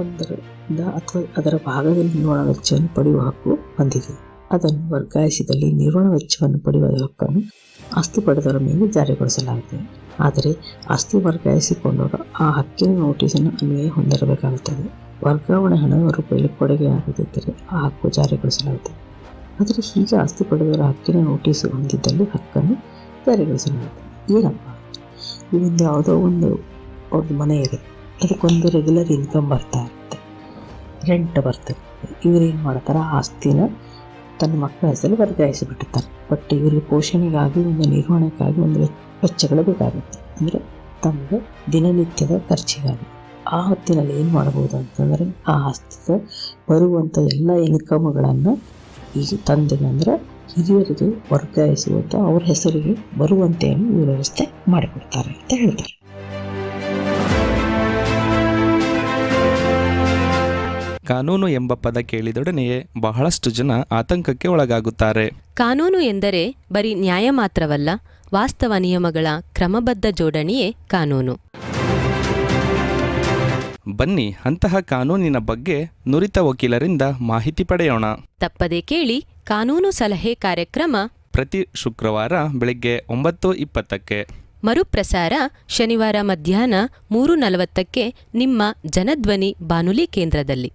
ಒಂದರಿಂದ ಅಥವಾ ಅದರ ಭಾಗದಲ್ಲಿ ನಿರ್ವಹಣಾ ವೆಚ್ಚವನ್ನು ಪಡೆಯುವ ಹಕ್ಕು ಹೊಂದಿದೆ. ಅದನ್ನು ವರ್ಗಾಯಿಸಿದಲ್ಲಿ ನಿರ್ವಹಣಾ ವೆಚ್ಚವನ್ನು ಪಡೆಯುವ ಹಕ್ಕನ್ನು ಆಸ್ತಿ ಪಡೆದವರ ಮೇಲೆ ಜಾರಿಗೊಳಿಸಲಾಗುತ್ತದೆ ಆದರೆ ಆಸ್ತಿ ವರ್ಗಾಯಿಸಿಕೊಂಡವರು ಆ ಹಕ್ಕಿನ ನೋಟಿಸನ್ನು ಅನ್ವಯ ಹೊಂದಿರಬೇಕಾಗುತ್ತದೆ. ವರ್ಗಾವಣೆ ಹಣ ರೂಪಾಯಿ ಕೊಡುಗೆಯಾಗದಿದ್ದರೆ ಆ ಹಕ್ಕು ಜಾರಿಗೊಳಿಸಲಾಗುತ್ತದೆ. ಆದರೆ ಹೀಗೆ ಆಸ್ತಿ ಪಡೆದವರ ಹಕ್ಕಿನ ನೋಟಿಸ್ ಹೊಂದಿದ್ದಲ್ಲಿ ಹಕ್ಕನ್ನು ಜಾರಿಗೊಳಿಸಲಾಗುತ್ತದೆ. ಏನಪ್ಪ? ಇವೊಂದು ಯಾವುದೋ ಒಂದು ಒಂದು ಮನೆ ಇದೆ. ಅದಕ್ಕೊಂದು ರೆಗ್ಯುಲರ್ ಇನ್ಕಮ್ ಬರ್ತಾ ಇರುತ್ತೆ. ರೆಂಟ್ ಬರ್ತದೆ. ಇವ್ರು ಏನು ಮಾಡ್ತಾರೆ? ಆಸ್ತಿನ ತನ್ನ ಮಕ್ಕಳ ಹೆಸರು ವರ್ಗಾಯಿಸಿಬಿಟ್ಟಿರ್ತಾರೆ. ಬಟ್ ಇವರಿಗೆ ಪೋಷಣೆಗಾಗಿ, ಒಂದು ನಿರ್ವಹಣೆಗಾಗಿ, ಒಂದು ವೆಚ್ಚಗಳು ಬೇಕಾಗುತ್ತೆ. ಅಂದರೆ ತಮಗೆ ದಿನನಿತ್ಯದ ಖರ್ಚಿಗಾಗಿ. ಆ ಹೊತ್ತಿನಲ್ಲಿ ಏನು ಮಾಡ್ಬೋದು ಅಂತಂದರೆ, ಆ ಆಸ್ತಿಗೆ ಬರುವಂಥ ಎಲ್ಲ ಇನ್ಕಮ್ಗಳನ್ನು ಈಗ ತಂದೆಗೆ ಅಂದರೆ ಹಿರಿಯರಿಗೆ ವರ್ಗಾಯಿಸುವಂಥ ಅವ್ರ ಹೆಸರಿಗೆ ಬರುವಂತೆ ಈ ವ್ಯವಸ್ಥೆ ಮಾಡಿಕೊಡ್ತಾರೆ ಅಂತ ಹೇಳ್ತಾರೆ. ಕಾನೂನು ಎಂಬ ಪದ ಕೇಳಿದೊಡನೆಯೇ ಬಹಳಷ್ಟು ಜನ ಆತಂಕಕ್ಕೆ ಒಳಗಾಗುತ್ತಾರೆ. ಕಾನೂನು ಎಂದರೆ ಬರೀ ನ್ಯಾಯ ಮಾತ್ರವಲ್ಲ ವಾಸ್ತವ ನಿಯಮಗಳ ಕ್ರಮಬದ್ಧ ಜೋಡಣೆಯೇ ಕಾನೂನು. ಬನ್ನಿ ಅಂತಹ ಕಾನೂನಿನ ಬಗ್ಗೆ ನುರಿತ ವಕೀಲರಿಂದ ಮಾಹಿತಿ ಪಡೆಯೋಣ. ತಪ್ಪದೆ ಕೇಳಿ ಕಾನೂನು ಸಲಹೆ ಕಾರ್ಯಕ್ರಮ ಪ್ರತಿ ಶುಕ್ರವಾರ ಬೆಳಗ್ಗೆ ಒಂಬತ್ತು ಇಪ್ಪತ್ತಕ್ಕೆ. ಮರುಪ್ರಸಾರ ಶನಿವಾರ ಮಧ್ಯಾಹ್ನ ಮೂರು ನಲವತ್ತಕ್ಕೆ ನಿಮ್ಮ ಜನಧ್ವನಿ ಬಾನುಲಿ ಕೇಂದ್ರದಲ್ಲಿ.